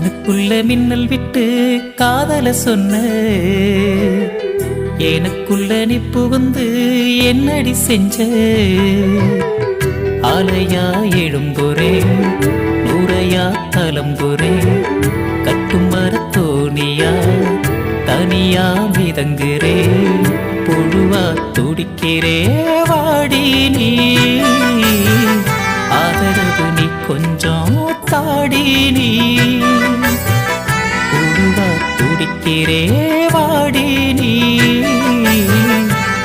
எனக்குள்ள மின்னல் விட்டு காதல சொன்ன. எனக்குள்ள நீ புகுந்து என்னடி செஞ்ச. அலையா எழும்புறே நூறையா தலம்புறே கட்டும் மரத்தோணியா தனியா மிதங்குறே. பொழுவா துடிக்கிறே வாடி நீ. ஆதரவு நீ கொஞ்சம் தாடி நீ. துடிக்கிறே வாடி நீ.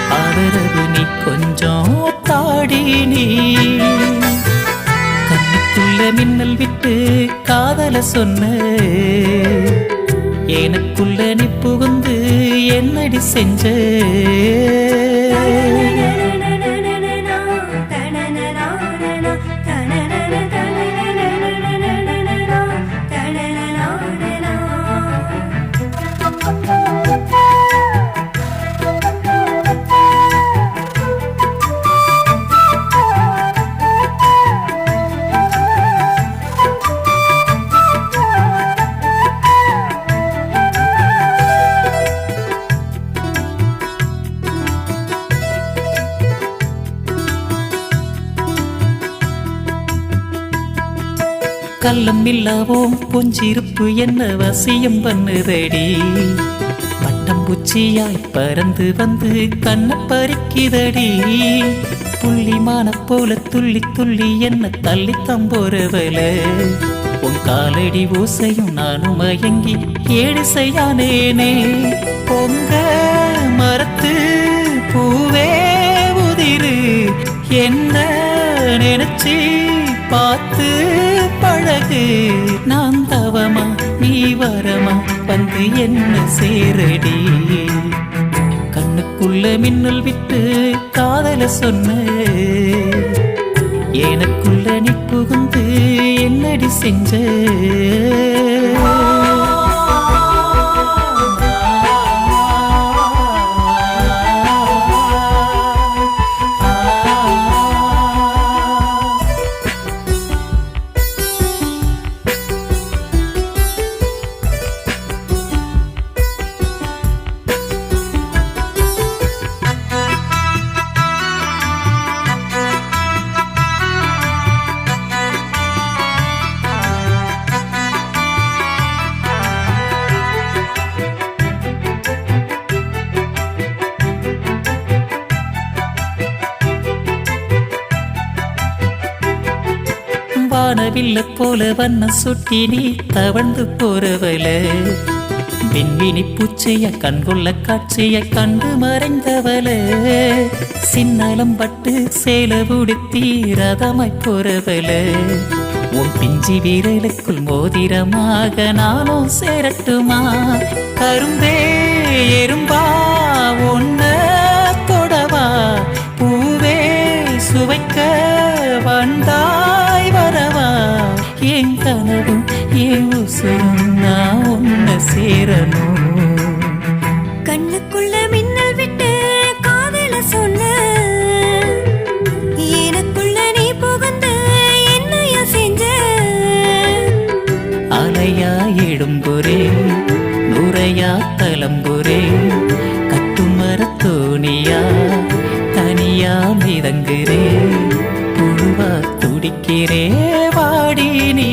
அவரது நீ கொஞ்சம் தாடி நீ. கண்ணுக்குள்ள மின்னல் விட்டு காதல சொன்ன. எனக்குள்ள நீ புகுந்து என்னடி செஞ்ச. கள்ளம் இல்லாவோம் புஞ்சிருப்பு என்ன வசியம் பண்ணுதடி? பட்டம்பூச்சியாய் பறந்து வந்து கண்ண பறிக்குதடி? புள்ளிமான போல துள்ளி துள்ளி என்ன தள்ளி தம்போறவல உன் காலடி ஓசையும் நானும் மயங்கி ஏழு செய்யானேனே பொங்க மரத்து பூவே உதிரு என்ன நினைச்சே பார்த்து பழகு. நான் தவமா நீ வரமா வந்து என்ன சேரடி. கண்ணுக்குள்ள மின்னல் விட்டு காதல சொன்ன. எனக்குள்ள நீ புகுந்து என்னடி செஞ்ச. வானவில்ல போல வண்ண சுட்டி நீ தவழ்ந்து போறவள. விண்வினி பூச்சைய கண்கொள்ள காட்சிய கண்டு மறைந்தவல சின்னலம் பட்டு சேல உடுத்தி ரதமாய் போறவள. உன் பிஞ்சி வீரலுக்குள் மோதிரமாக நானும் சேரட்டுமா? கரும்பே எறும்ப கனவும் என் உசுரும் நான் உன்ன சேரணும். கண்ணுக்குள்ள மின்னல் விட்டு காதல சொன்ன. எனக்குள்ள நீ புகுந்து என்னைய செஞ்ச. அலையா எழும்புரே நுரையா தலம்புரே கட்டுமரத்தோணியா தனியா மிதங்குரே புழுவா துடிக்கிறே வாடி நீ.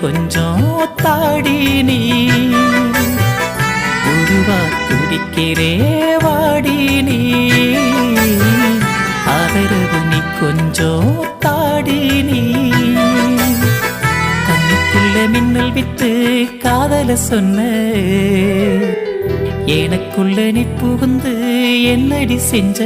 கொஞ்சம் தாடி நீ. உருவா துடிக்கிறே வாடி நீ. ஆதரவு நீ கொஞ்சம் தாடி நீ. கண்ணுக்குள்ள மின்னல் விட்டு காதல சொன்ன. எனக்குள்ள நீ புகுந்து என்னடி செஞ்ச.